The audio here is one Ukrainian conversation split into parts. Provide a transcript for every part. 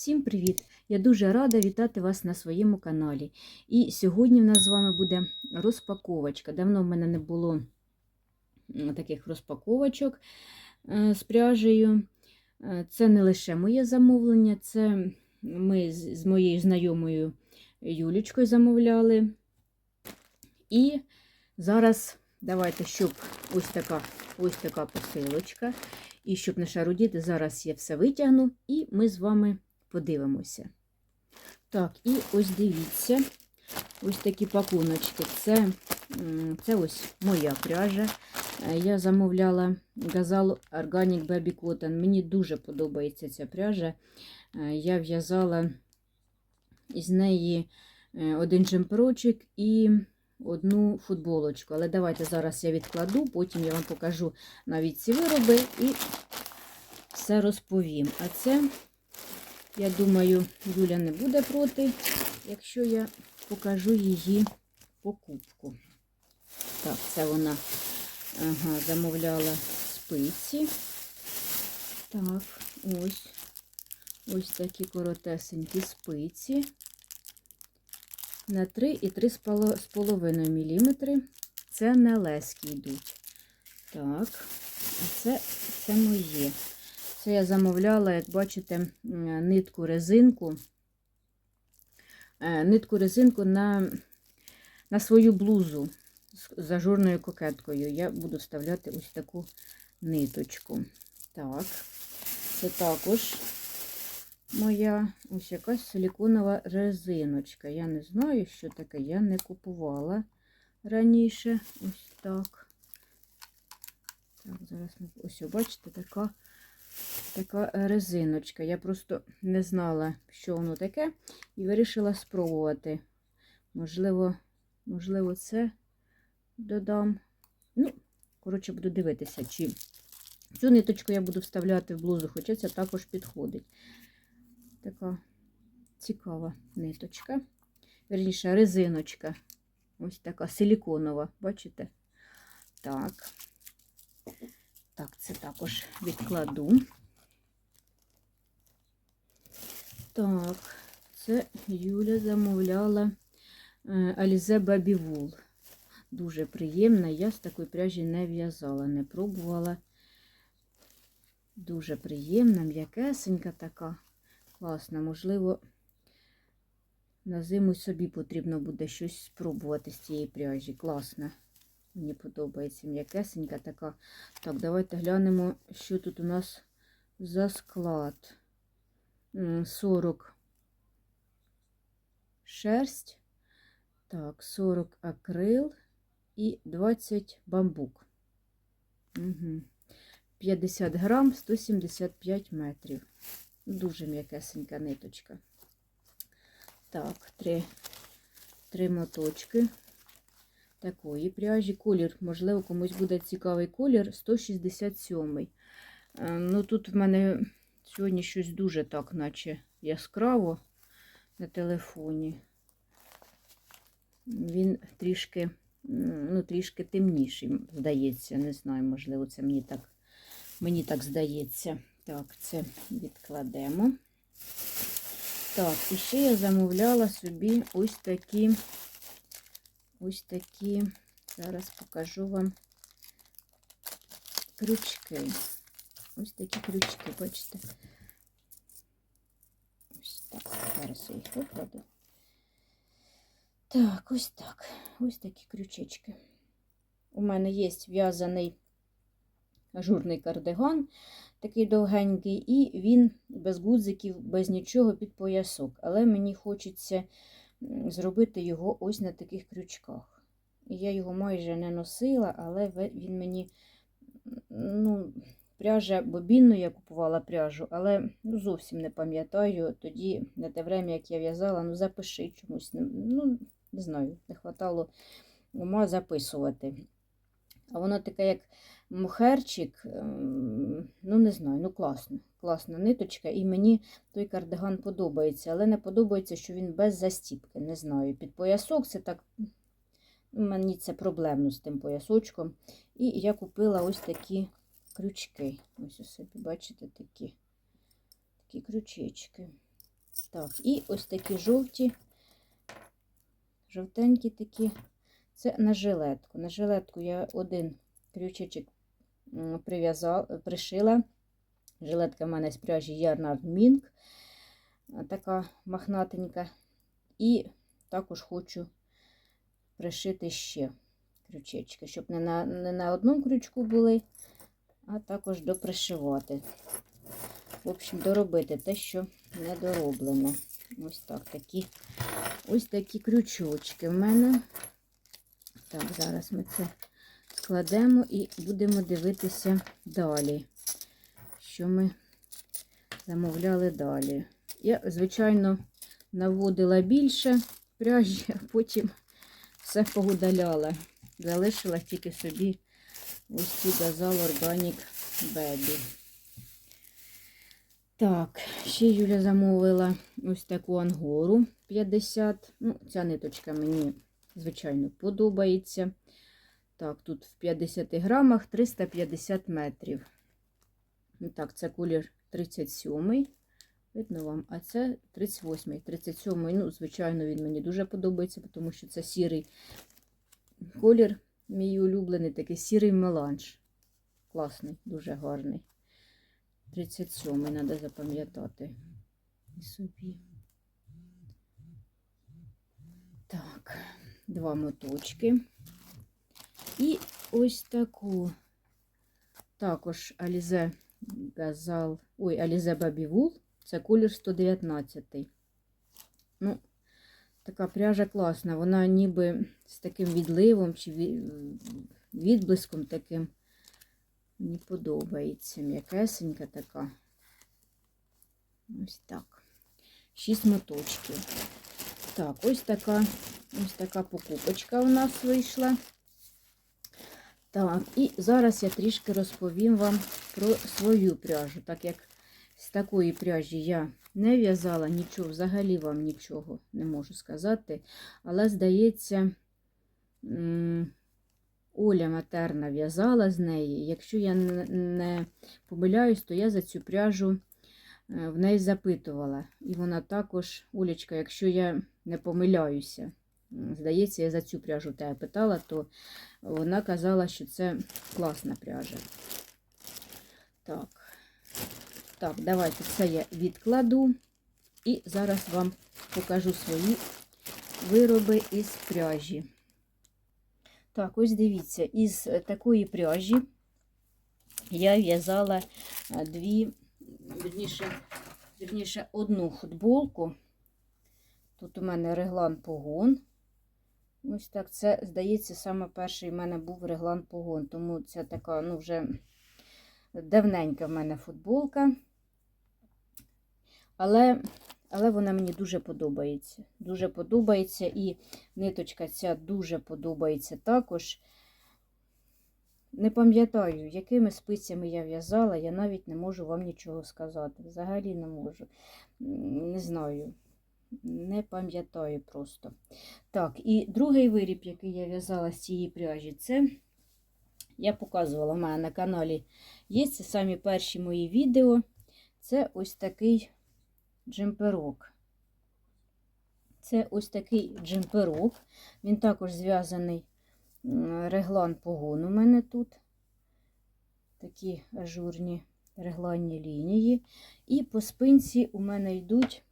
Всім привіт! Я дуже рада вітати вас на своєму каналі. І сьогодні в нас з вами буде розпаковочка. Давно в мене не було таких розпаковочок е, з пряжею. Е, Це не лише моє замовлення, це ми з моєю знайомою Юлічкою замовляли. І зараз давайте, щоб ось така, ось така посилочка. І щоб не шарудіти, зараз я все витягну, і ми з вами подивимося. Так, і ось дивіться, ось такі пакуночки. Це, це ось моя пряжа. Е, Я замовляла Gazal Organic Baby Cotton. Мені дуже подобається ця пряжа. Е, Я в'язала із неї е, один джемперочок і одну футболочку. Але давайте зараз я відкладу, потім я вам покажу навіть ці вироби і все розповім. А це, я думаю, Юля не буде проти, якщо я покажу її покупку. Так, це вона ага, замовляла спиці. Так, ось. Ось такі коротесенькі спиці. На 3 і 3,5 мм. Це не лески йдуть. Так, а це, це моє. Це я замовляла, як бачите, нитку резинку. Е, Нитку резинку на, на свою блузу з- ажурною кокеткою. Я буду вставляти ось таку ниточку. Так, це також моя ось якась силіконова резиночка. Я не знаю, що таке, я не купувала раніше. Ось так. Так, зараз ми ось, бачите, така така резиночка. Я просто не знала, що воно таке, і вирішила спробувати. Можливо, можливо, це додам. Ну, коротше, буду дивитися, чи цю ниточку я буду вставляти в блузу, хоча це також підходить. Така цікава ниточка. Верніше, резиночка. Ось така силіконова, бачите? Так. Так, це також відкладу. Так, це Юля замовляла е, Alize Baby Wool. Дуже приємна. Я з такої пряжі не в'язала, не пробувала. Дуже приємна, м'якесенька така. Класна. Можливо, на зиму собі потрібно буде щось спробувати з цієї пряжі. Класна. Мені подобається м'якесенька така. Так, давайте глянемо, що тут у нас за склад. М, 40 шерсть. Так, 40 акрил і 20 бамбук. Угу. 50 грам, 175 метрів. Дуже м'якесенька ниточка. Так, три, три моточки такої пряжі. Колір, можливо, комусь буде цікавий колір 167. Е, Ну, тут в мене сьогодні щось дуже так, наче яскраво на телефоні. Він трішки, ну, трішки темніший, здається. Не знаю, можливо, це мені так, мені так здається. Так, це відкладемо. Так, і ще я замовляла собі ось такі, ось такі, зараз покажу вам крючки. Ось такі крючки, бачите. Ось так. Зараз я їх викладу. Так, ось так. Ось такі крючечки. У мене є в'язаний ажурний кардиган, такий довгенький, і він без гудзиків, без нічого під поясок. Але мені хочеться зробити його ось на таких крючках. І я його майже не носила, але він мені, ну, пряжа бобінну я купувала пряжу, але ну, зовсім не пам'ятаю. Тоді, на те время, як я в'язала, ну запиши чомусь. Ну, не знаю, не хватало ума записувати. А воно таке, як мухерчик, ем, ну не знаю, ну класно. Класна ниточка, і мені той кардиган подобається, але не подобається, що він без застіпки. Не знаю. Під поясок це так. ну, Мені це проблемно з тим поясочком. І я купила ось такі крючки. Ось у собі, бачите, такі такі крючечки. Так, і ось такі жовті, жовтенькі такі. Це на жилетку. На жилетку я один крючечок пришила. Жилетка в мене з пряжі Ярнард Мінк, така махнатенька. І також хочу пришити ще крючечки, щоб не на, не на одному крючку були, а також допришивати. В общем, доробити те, що не дороблене. Ось так такі, ось такі крючочки в мене. Так, зараз ми це складемо і будемо дивитися далі, що ми замовляли далі. Я, звичайно, наводила більше пряжі, а потім все поудаляла. Залишила тільки собі ось ці газал Organic Baby. Так, ще Юля замовила ось таку ангору 50. Ну, ця ниточка мені, звичайно, подобається. Так, тут в 50 грамах 350 метрів. Ну, Так, це колір 37 Видно вам, а це 38-й. 37-й, ну, звичайно, він мені дуже подобається, тому що це сірий колір, мій улюблений, такий сірий меланж. Класний, дуже гарний. 37-й треба запам'ятати. І собі. Так, два моточки. І ось таку. Також Alize Газал. Ой, Baby Wool. Це колір 119. Ну, така пряжа класна. Вона ніби з таким відливом чи відблиском таким. Мені подобається. М'якесенька така. Ось так. Шість моточків. Так, ось така, ось така покупочка у нас вийшла. Так, і зараз я трішки розповім вам про свою пряжу, так як з такої пряжі я не в'язала нічого, взагалі вам нічого не можу сказати. Але, здається, Оля Матерна в'язала з неї. Якщо я не- помиляюсь, то я за цю пряжу е, в неї запитувала. І вона також, Олечка, якщо я не помиляюся, здається, я за цю пряжу тебе питала, то вона казала, що це класна пряжа. Так. Так, давайте це я відкладу. І зараз вам покажу свої вироби із пряжі. Так, ось дивіться, із такої пряжі я в'язала е, дві, вірніше, вірніше, одну футболку. Тут у мене реглан погон. Ось так, це, здається, саме перший в мене був реглан погон, тому це така, ну, вже давненька в мене футболка. Але, але вона мені дуже подобається. Дуже подобається. І ниточка ця дуже подобається також. Не пам'ятаю, якими спицями я в'язала, я навіть не можу вам нічого сказати. Взагалі не можу. Не знаю. Не пам'ятаю просто. Так, і другий виріб, який я в'язала з цієї пряжі, це я показувала в мене на каналі є. Це самі перші мої відео. Це ось такий джемперок. Це ось такий джемперок. Він також зв'язаний реглан погон у мене тут. Такі ажурні регланні лінії. І по спинці у мене йдуть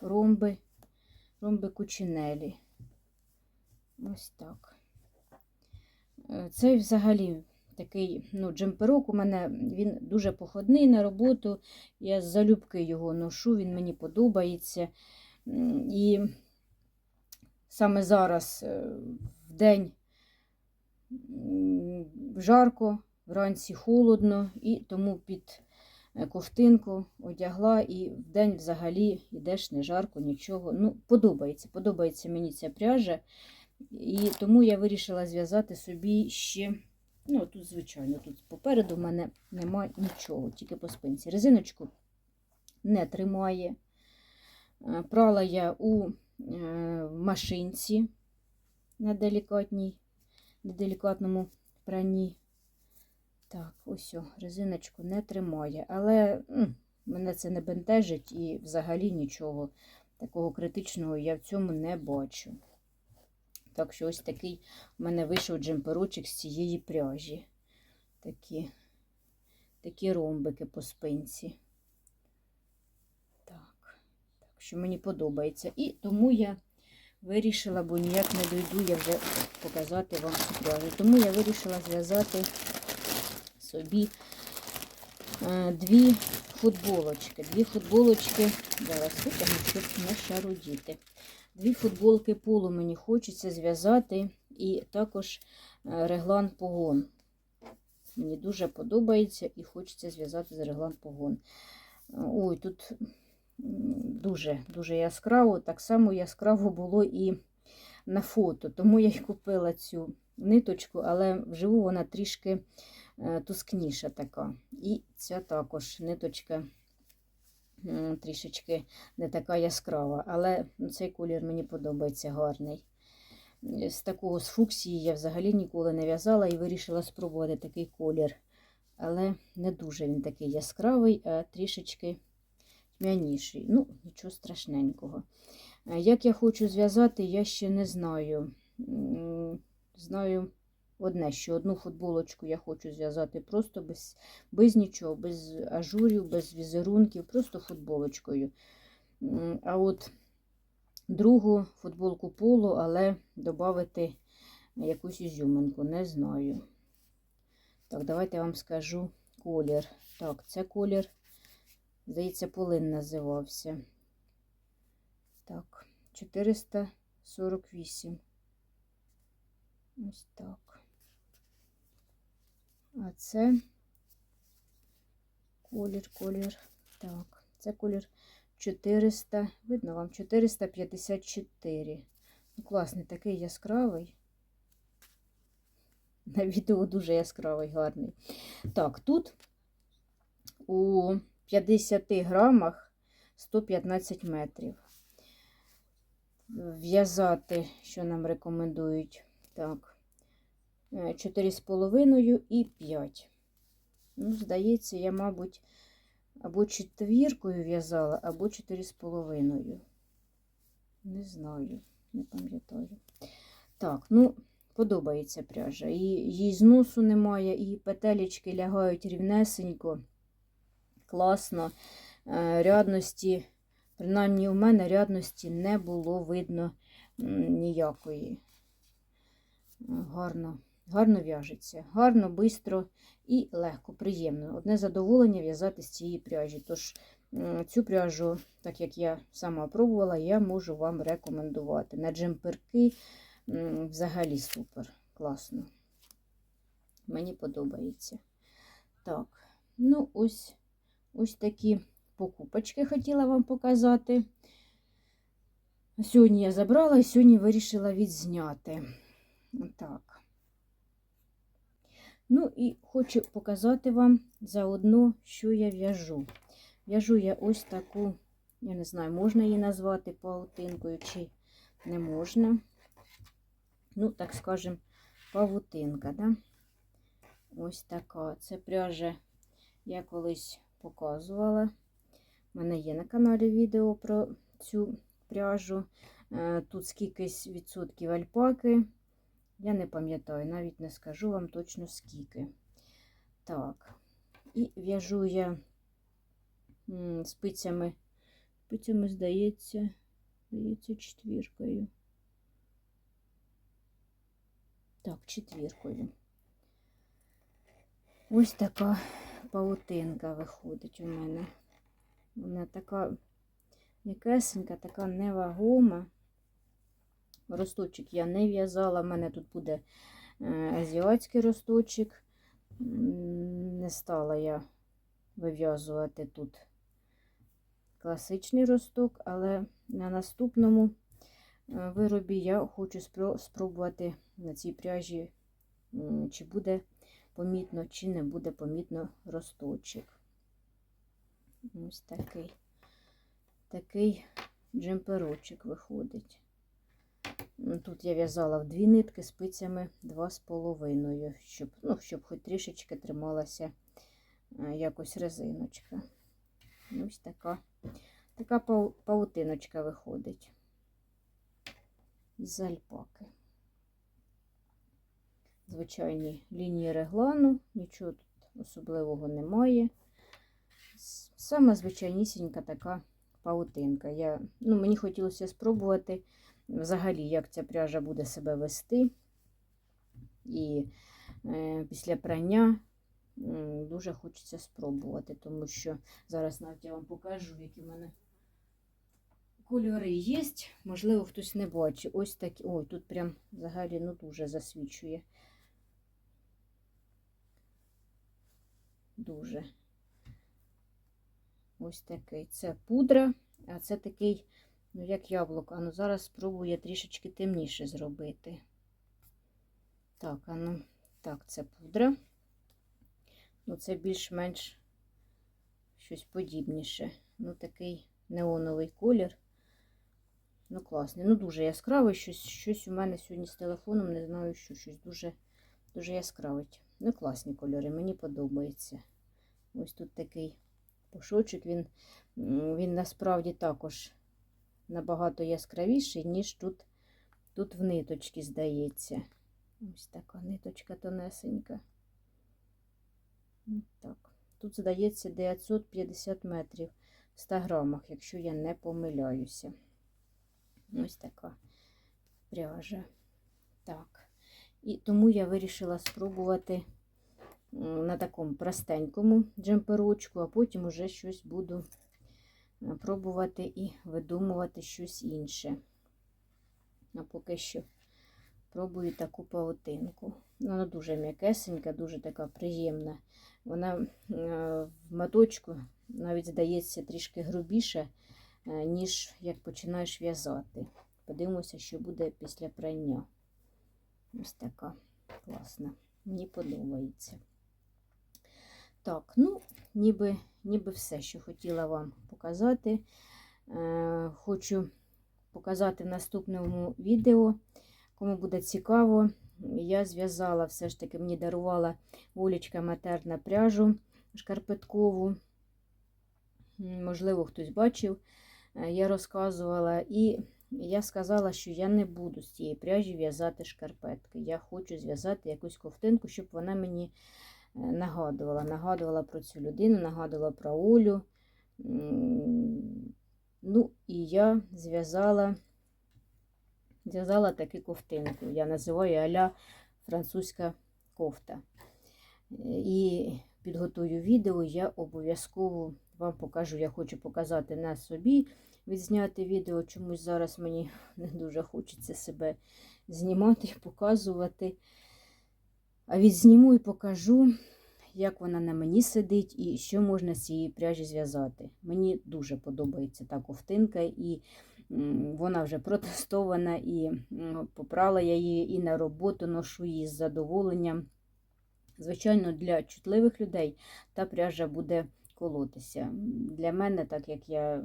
ромби, ромби кучинелі. Ось так. Е, Цей взагалі такий ну, джемперок у мене він дуже походний на роботу. Я залюбки його ношу, він мені подобається. І саме зараз е, в день жарко, вранці холодно, і тому під ковтинку одягла, і в день взагалі йдеш не жарко, нічого. Ну, подобається, подобається мені ця пряжа. І тому я вирішила зв'язати собі ще, ну, тут, звичайно, тут попереду в мене немає нічого, тільки по спинці. Резиночку не тримає. Е, Прала я у е, машинці на делікатній, на делікатному пранні. Так, ось резиночку не тримає. Але м, мене це не бентежить і взагалі нічого такого критичного я в цьому не бачу. Так що ось такий у мене вийшов джемперочок з цієї пряжі. Такі, такі ромбики по спинці. Так, так що мені подобається. І тому я вирішила, бо ніяк не дойду я вже показати вам цю пряжу. Тому я вирішила зв'язати собі е, дві футболочки. Дві футболочки, зараз витягну, щоб не шарудіти. Дві футболки полу мені хочеться зв'язати, і також е, реглан погон. Мені дуже подобається і хочеться зв'язати з реглан погон. Ой, тут дуже дуже яскраво. Так само яскраво було і на фото. Тому я й купила цю ниточку, але вживу вона трішки тускніша така. І ця також ниточка трішечки не така яскрава. Але ну, цей колір мені подобається гарний. З такого з фуксії я взагалі ніколи не в'язала і вирішила спробувати такий колір. Але не дуже він такий яскравий, а трішечки тьмяніший. Ну, нічого страшненького. Е, Як я хочу зв'язати, я ще не знаю. Знаю одне, що одну футболочку я хочу зв'язати просто без, без нічого, без ажурів, без візерунків, просто футболочкою. А от другу футболку полу, але додати якусь ізюминку, не знаю. Так, давайте я вам скажу колір. Так, це колір, здається, полин називався. Так, 448. Ось так. А це колір, колір. Так, це колір 400, видно вам, 454. Ну, класний, такий яскравий. На відео дуже яскравий, гарний. Так, тут у 50 грамах 115 метрів. В'язати, що нам рекомендують, так, 4,5 і 5. Ну, здається, я, мабуть, або четвіркою в'язала, або 4,5. Не знаю, не пам'ятаю. Так, ну, подобається пряжа. І їй зносу немає, і петелечки лягають рівнесенько, класно. Е, Рядності, принаймні у мене рядності не було видно ніякої. Е, Гарно, гарно в'яжеться, гарно, швидко і легко, приємно. Одне задоволення в'язати з цієї пряжі. Тож цю пряжу, так як я сама пробувала, я можу вам рекомендувати. На джемперки взагалі супер, класно. Мені подобається. Так, ну ось, ось такі покупочки хотіла вам показати. Сьогодні я забрала і сьогодні вирішила відзняти. Так. Ну і хочу показати вам заодно, що я в'яжу. В'яжу я ось таку, я не знаю, можна її назвати паутинкою чи не можна. Ну, так скажем, павутинка, да? Ось така. Це пряжа я колись показувала. У мене є на каналі відео про цю пряжу. Е, Тут скількись відсотків альпаки. Я не пам'ятаю, навіть не скажу вам точно скільки. Так, і в'яжу я спицями, спицями, здається, здається, четвіркою. Так, четвіркою. Ось така паутинка виходить у мене. Вона така м'якесенька, така невагома. Росточок я не в'язала, в мене тут буде е, азіатський росточок. Не стала я вив'язувати тут класичний росток, але на наступному е, виробі я хочу спробувати на цій пряжі, чи буде помітно, чи не буде помітно росточок. Ось такий, такий джемперочок виходить. Тут я в'язала в дві нитки спицями 2,5, щоб, ну, щоб хоч трішечки трималася е, якось резиночка. Ось така, така паутиночка виходить з альпаки. Звичайні лінії реглану, нічого тут особливого немає. С- Сама звичайнісінька така паутинка. Я, ну, мені хотілося спробувати взагалі, як ця пряжа буде себе вести. І е, після прання дуже хочеться спробувати, тому що зараз навіть я вам покажу, які в мене кольори є. Можливо, хтось не бачить. Ось такі. Ой, тут прям взагалі ну, дуже засвічує. Дуже. Ось такий. Це пудра, а це такий, ну, як яблуко. А ну зараз спробую я трішечки темніше зробити. Так, а ну, так, це пудра. Ну, це більш-менш щось подібніше. Ну, такий неоновий колір. Ну, класний. Ну, дуже яскравий. Щось, щось у мене сьогодні з телефоном, не знаю, що щось дуже, дуже яскравить. Ну, класні кольори, мені подобається. Ось тут такий пушочок, він, він насправді також набагато яскравіший, ніж тут, тут в ниточці, здається. Ось така ниточка тонесенька. Так. Тут, здається, 950 метрів в 100 грамах, якщо я не помиляюся. Ось така пряжа. Так. І тому я вирішила спробувати на такому простенькому джемперочку, а потім уже щось буду пробувати і видумувати щось інше. А поки що пробую таку паутинку. Вона дуже м'якесенька, дуже така приємна. Вона е, в моточку навіть здається трішки грубіша, е, ніж як починаєш в'язати. Подивимося, що буде після прання. Ось така класна. Мені подобається. Так, ну, ніби, ніби все, що хотіла вам показати. Е, хочу показати в наступному відео. Кому буде цікаво, я зв'язала, все ж таки мені дарувала Олічка матерна пряжу шкарпеткову. Можливо, хтось бачив. Е, Я розказувала, і я сказала, що я не буду з цієї пряжі в'язати шкарпетки. Я хочу зв'язати якусь ковтинку, щоб вона мені нагадувала. Нагадувала про цю людину, нагадувала про Олю. Ну, і я зв'язала зв'язала таку ковтинку. Я називаю аля французька кофта. І підготую відео, я обов'язково вам покажу. Я хочу показати на собі, відзняти відео. Чомусь зараз мені не дуже хочеться себе знімати і показувати. Відзніму і покажу, як вона на мені сидить і що можна з цієї пряжі зв'язати. Мені дуже подобається та ковтинка, і вона вже протестована, і попрала я її і на роботу, ношу її з задоволенням. Звичайно, для чутливих людей та пряжа буде колотися. Для мене, так як я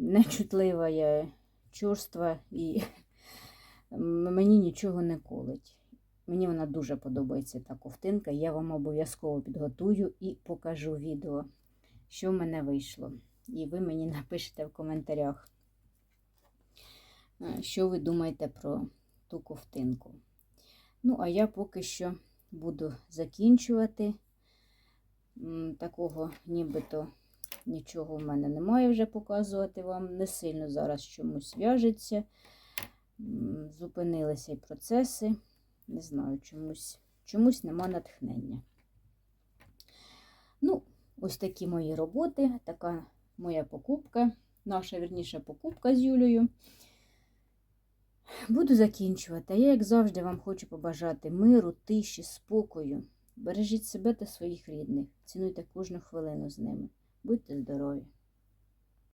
нечутлива, я чорства і мені нічого не колить. Мені вона дуже подобається та ковтинка. Я вам обов'язково підготую і покажу відео, що в мене вийшло. І ви мені напишете в коментарях, е, що ви думаєте про ту ковтинку. Ну, а я поки що буду закінчувати. Такого нібито нічого в мене немає вже показувати вам. Не сильно зараз чомусь в'яжеться. Зупинилися і процеси. Не знаю, чомусь, чомусь нема натхнення. Ну, ось такі мої роботи, така моя покупка, наша вірніша покупка з Юлею. Буду закінчувати. А я, як завжди, вам хочу побажати миру, тиші, спокою. Бережіть себе та своїх рідних. Цінуйте кожну хвилину з ними. Будьте здорові!